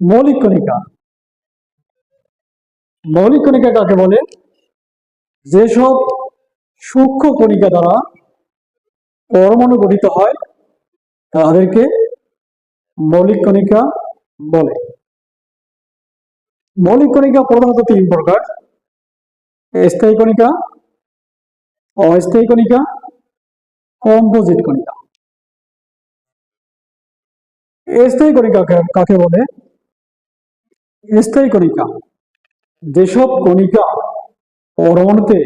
মৌলিক কণিকা। মৌলিক কণিকা কাকে বলে? যেসব সূক্ষ্ম কণিকা দ্বারা পরমাণু গঠিত হয়, তাদেরকে মৌলিক কণিকা বলে। মৌলিক কণিকা প্রধানত তিন প্রকার। স্থায়ী কণিকা, অস্থায়ী কণিকা, কম্পোজিট কণিকা। স্থায়ী কণিকা কাকে বলে? স্থায়ী কণিকা। যেসব কণিকা পরমাণুতে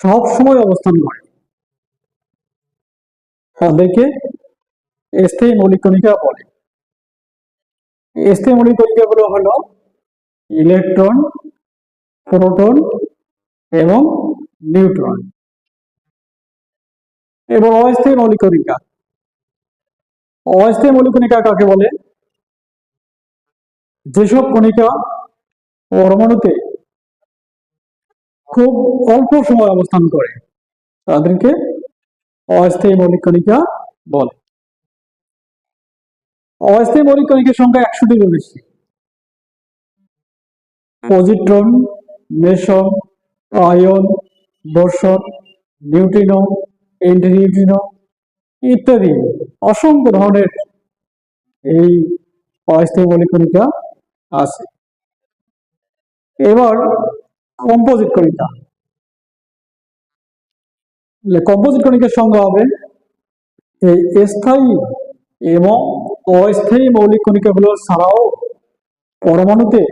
সব সময় অবস্থান করে, তাদেরকে স্থায়ী মৌলিক কণিকা বলে। স্থায়ী মৌলিক কণিকাগুলো হলো ইলেকট্রন, প্রোটন এবং নিউট্রন। এবং অস্থায়ী মৌলিক কণিকা। অস্থায়ী মৌলিক কণিকা কাকে বলে? যেসব কণিকা পরমাণুতে খুব অল্প সময় অবস্থান করে, তাদেরকে অস্থায়ী মৌলিক কণিকা বলে। অস্থায়ী মৌলিক কণিকার সংখ্যা একশোটিরও বেশি। Positron meson ion boson neutrino antineutrino ইত্যাদি অসংখ্য ধরনের এই অস্থায়ী মৌলিক কণিকা আছে। এবার কম্পোজিট কণিকা। কম্পোজিট কণিকার সংজ্ঞা হবে এই স্থায়ী এবং অস্থায়ী মৌলিক কণিকাগুলো ছাড়াও পরমাণুতে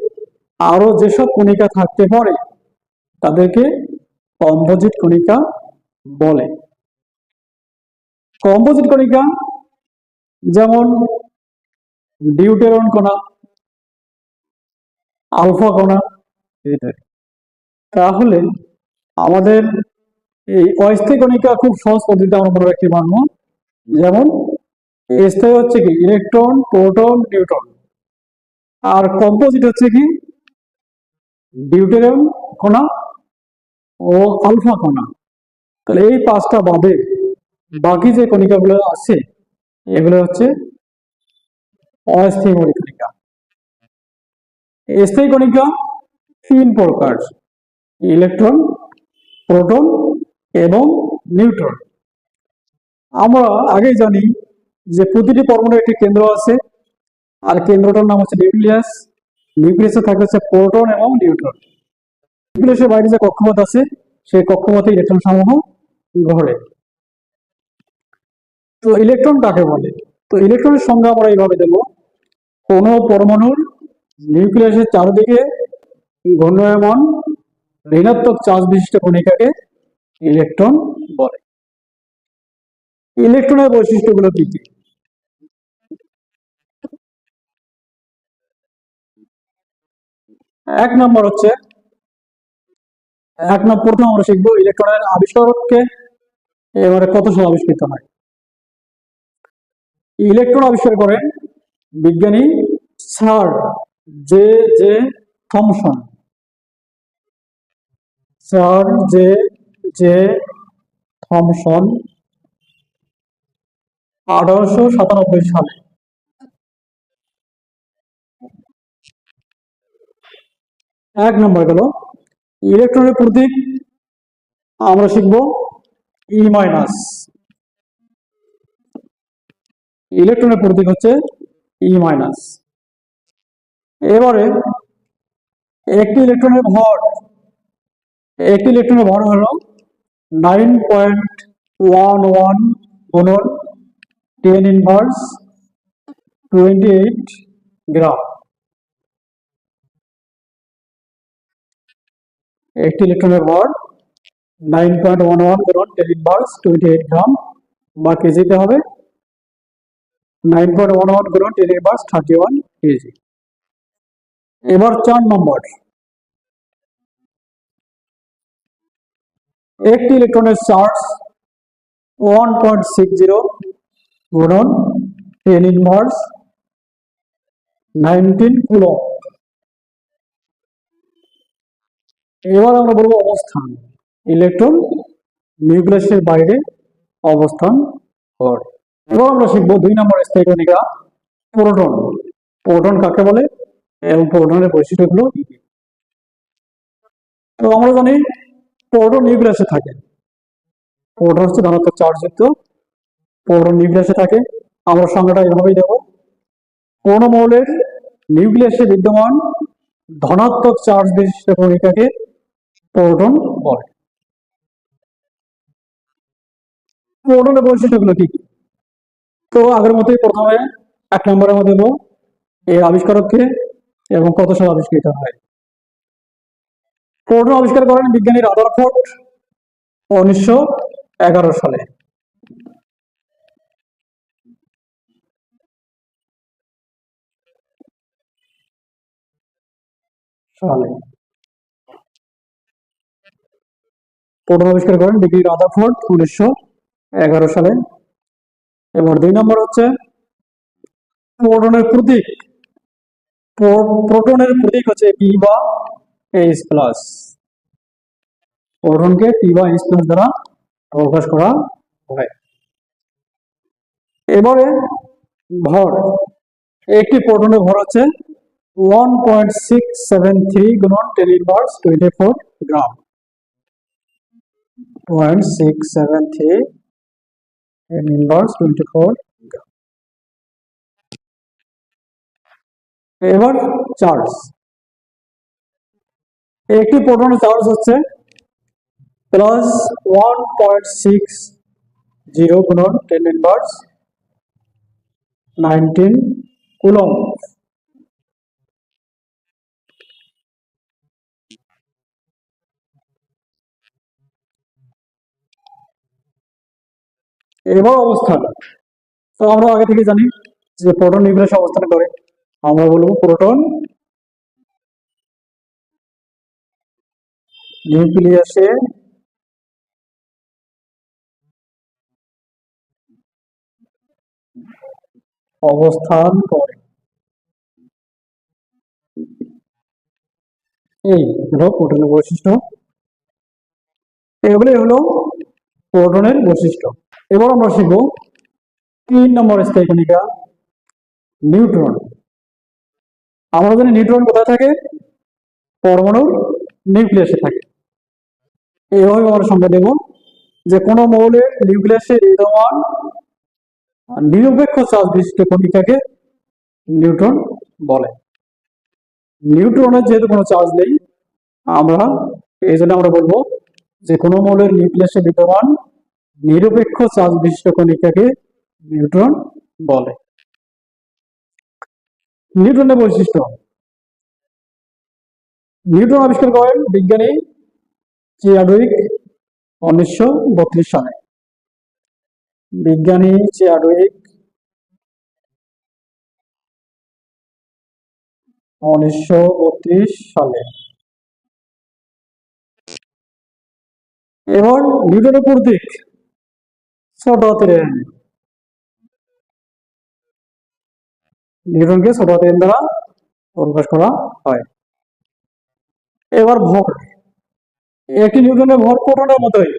আরও যেসব কণিকা থাকতে পারে, তাদেরকে কম্পোজিট কণিকা বলে। কম্পোজিট কণিকা যেমন ডিউটেরন কণা আলফা কণা। ইত্যাদি তাহলে আমাদের এই অস্থায়ী কণিকা খুব সহজ পদ্ধতিতে আমরা মনে রাখতে পারব। যেমন স্থায়ী হচ্ছে কি? Electron proton neutron. আর কম্পোজিট হচ্ছে কি? ডিউটেরিয়াম কণা ও আলফা কণা। তাহলে এই পাঁচটা বাদে বাকি যে কণিকাগুলো আছে এগুলো হচ্ছে অস্থায়ী মৌলিক কণিকা স্থায়ী কণিকা তিন প্রকার, ইলেকট্রন, প্রোটন এবং নিউট্রন। আমরা আগেই জানি যে প্রতিটি পরমাণুর একটি কেন্দ্র আছে, আর কেন্দ্রটার নাম হচ্ছে নিউক্লিয়াস, নিউক্লিয়াসে থাকে হচ্ছে প্রোটন এবং নিউট্রন। নিউক্লিয়াসের বাইরে যে কক্ষপথ আছে, সেই কক্ষপথে ইলেকট্রন সমূহ ঘরে তো ইলেকট্রন কাকে বলে? তো ইলেকট্রনের সংজ্ঞা আমরা এইভাবে দেব। কোনো পরমাণুর নিউক্লিয়াসের চারদিকে ঘূর্ণায়মান ঋণাত্মক চার্জ বিশিষ্ট কণিকাকে ইলেকট্রন বলে। ইলেকট্রনের বৈশিষ্ট্যগুলো কি কি? এক নম্বর হচ্ছে, এক নম্বর প্রথম আমরা শিখব ইলেকট্রনের আবিষ্কারককে এবারে কত সাল আবিষ্কৃত হয়? ইলেকট্রন আবিষ্কার করেন বিজ্ঞানী sir J J Thomson sir J J Thomson আঠারোশো সাতানব্বই সালে। এক নম্বর গেল ইলেকট্রনের প্রতীক, আমরা শিখব ই মাইনাস ইলেকট্রনের প্রতীক হচ্ছে ই মাইনাস এবারে একটি ইলেকট্রনের ভর, একটি ইলেকট্রনের ভর হলো নাইন পয়েন্ট ওয়ান ওয়ান গুণন ten inverse twenty eight gram একটি ইলেকট্রনের ভর নাইন পয়েন্ট ওয়ান ওয়ান গুণন ten inverse twenty eight gram বা কেজিতে হবে নাইন পয়েন্ট ওয়ান ওয়ান গুণন ten inverse thirty one KG এবার চার নম্বর। একটি ইলেকট্রনের charge one point six zero গুণন টেন ইনভার্স নাইনটিন কুলো এবার আমরা বলব অবস্থান। ইলেকট্রন নিউক্লিয়াসের বাইরে অবস্থান এবার আমরা শিখব দুই নম্বর স্থায়ী প্রোটন। প্রোটন কাকে বলে? এবং প্রোটনের বৈশিষ্ট্যগুলো তো আমরা জানি প্রোটন নিউক্লিয়াসে থাকে। প্রোটন হচ্ছে ধনাত্মক চার্জযুক্ত প্রোটন নিউক্লিয়াসে থাকে। আমরা সংজ্ঞাটা এভাবেই দেব। কোন মৌলের নিউক্লিয়াসে বিদ্যমান ধনাত্মক চার্জ বিশিষ্ট কণিকাকে প্রোটন বলে। প্রোটনের বৈশিষ্ট্যগুলো কি কি? তো আগের মতোই প্রথমে এক নম্বরের মধ্যে দেবো। এর আবিষ্কারককে এবং কত সাল আবিষ্কৃত হয়? প্রোটন আবিষ্কার করেন বিজ্ঞানী রাদারফোর্ড উনিশশো এগারো সালে। সালে। প্রোটন আবিষ্কার করেন বিজ্ঞানী রাদারফোর্ড উনিশশো এগারো সালে। এবার দুই নম্বর হচ্ছে প্রোটনের প্রতীক। প্রো- প্রোটনের প্রতীক হচ্ছে পি বা এইচ প্লাস প্রোটনকে পি বা এইচ প্লাস দ্বারা প্রকাশ করা হয়। এবারে ভর একটি প্রোটনের ভর হচ্ছে one point six seven three গুণন ten inverse twenty four gram point six seven three inverse twenty four এবার চার্জ একটি প্রোটনের চার্জ হচ্ছে plus one point six zero গুণন টেন ইনভার্স নাইনটিন কুলম এবার অবস্থান। তো আমরা আগে থেকে জানি যে প্রোটন নিউক্লিয়াসে অবস্থান করে। আমরা বলব প্রোটন, নিউক্লিয়াসে অবস্থান করে। এই হলো প্রোটনের বৈশিষ্ট্য। এগুলোই হলো প্রোটনের বৈশিষ্ট্য। এবার আমরা শিখব তিন নম্বর স্থায়ী কণিকা, নিউট্রন। আমরা জানি নিউট্রন কোথায় থাকে? পরমাণুর নিউক্লিয়াসে থাকে। এইভাবে আমরা সংজ্ঞা দেব যে কোনো মৌলের নিউক্লিয়াসে বিদ্যমান নিরপেক্ষ চার্জ বিশিষ্ট কণিকাকে নিউট্রন বলে। নিউট্রনের যেহেতু কোনো চার্জ নেই, আমরা এই জন্য আমরা বলব যে কোনো মৌলের নিউক্লিয়াসে বিদ্যমান নিরপেক্ষ চার্জ বিশিষ্ট কণিকাকে নিউট্রন বলে। নিউটনের বৈশিষ্ট্য নিউটন আবিষ্কার করেন বিজ্ঞানী চিয়াডুইক উনিশশো বত্রিশ সালে। বিজ্ঞানী চিয়াডুইক উনিশশো সালে। এবার নিউটনের প্রতীক ছোট হাতের নিউটনকে ছোট হাতের এন দ্বারা প্রকাশ করা হয়। এবার ভর। একটি নিউটনের ভর প্রোটনের মতোই।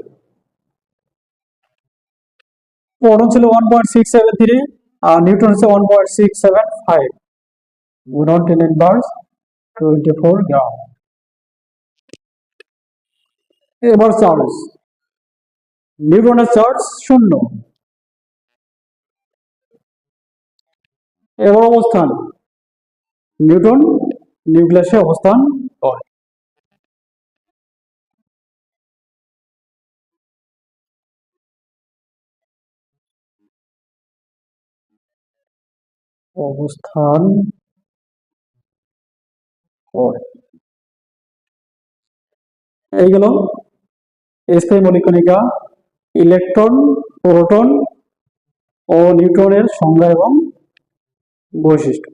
প্রোটন ছিল one point six seven three আর নিউটন হচ্ছে one point six seven five গুণন ten inverse twenty four gram এবার চার্জ নিউটনের চার্জ শূন্য। এবার অবস্থান। নিউটন নিউক্লিয়াসে অবস্থান। করে অবস্থান করে এইগুলো স্থায়ী মৌলিক কণিকা ইলেকট্রন, প্রোটন ও নিউট্রনের সংজ্ঞা এবং বৈশিষ্ট্য